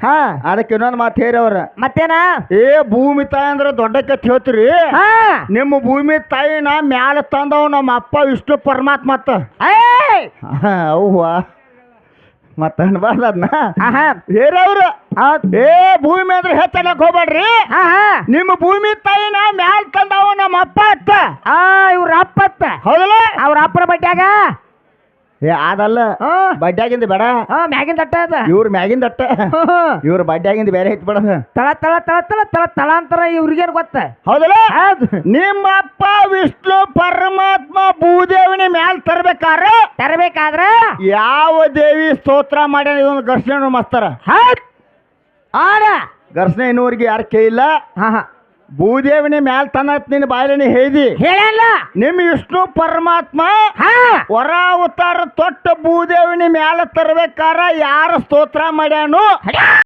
ಹಾ. ಅದಕ್ಕೆ ಇನ್ನೊಂದು ಮಾತು ಹೇರವ್ರ ಮತ್ತೇನ? ಏ ಭೂಮಿ ತಾಯಿ ಅಂದ್ರೆ ದೊಡ್ಡ ಕತ್ ಹೇಳ್ತೀರಿ? ಹಾ. ನಿಮ್ಮ ಭೂಮಿ ತಾಯಿನ ಮ್ಯಾಲ ತಂದವ್ ನಮ್ಮ ಅಪ್ಪ ವಿಷ್ಣು ಪರಮಾತ್ಮ ಮತ್ತ ಏಯ್ ಅವ್ವ. ಮತ್ತ ಅನ್ಬಾರ್ದ ಅದನ್ನ ಆಹಾ. ಹೇರವ್ರ ಏ ಭೂಮಿ ಅಂದ್ರೆ ಹೆಚ್ಚಲಕ್ ಹೋಗ್ಬೇಡ್ರಿ ಹಾ ಹಾ. ನಿಮ್ಮ ಭೂಮಿ ತಾಯಿನ ಮ್ಯಾಲ ತಂದವ ನಮ್ಮ ಅಪ್ಪ ಅತ್ತ. ಆ ಇವ್ರ ಅಪ್ಪತ್ತ ಹೌದಲ್ಲ? ಅವ್ರ ಅಪ್ಪರ ಬಡ್ಡ್ಯಾಗ ಏ ಅದಲ್ಲ ಬಡ್ಡ್ಯಾಗಿಂದ ಬೇಡ. ಮ್ಯಾಗಿನ ತಟ್ಟ ಅದ. ಇವ್ರ ಮ್ಯಾಗಿಂದ ಅಟ್ಟ. ಇವ್ರ ಬಡ್ಡ್ಯಾಗಿಂದ ಬೇರೆ ಐತಿ ಬೇಡ. ತಳ ತಳ ತಳ ತಳ ತಳ ತಳಾಂತರ ಇವ್ರಿಗೇನು ಗೊತ್ತ? ಹೌದಲ್ಲ? ಹೌದು. ನಿಮ್ಮ ಅಪ್ಪ ವಿಷ್ಣು ಪರಮಾತ್ಮ ಭೂದೇವಿನ ಮ್ಯಾಲ ತರ್ಬೇಕಾರ? ತರಬೇಕಾದ್ರ? ಯಾವ ದೇವಿ ಸ್ತೋತ್ರ ಮಾಡ್ಯಾನ ಇದೊಂದು ಘರ್ಷಣೆ ಮಸ್ತಾರ? ಆಡ. ಘರ್ಷಣೆ ಇನ್ನೂರಿಗೆ ಯಾರು ಇಲ್ಲ? ಹಾ ಹಾ. ಭೂದೇವಿನ ಮ್ಯಾಲ ತನ್ನ ನಿನ್ನ ಬಾಯಿನ ಹೇಳಿ ಹೇಳಲ್ಲ. ನಿಮ್ಮ ವಿಷ್ಣು ಪರಮಾತ್ಮ ಹಾ. ಹೊರ ಅವತಾರ ತೊಟ್ಟ ಭೂದೇವಿನ ಮ್ಯಾಲ ತರಬೇಕಾರ ಯಾರ ಸ್ತೋತ್ರ ಮಾಡ್ಯಾನು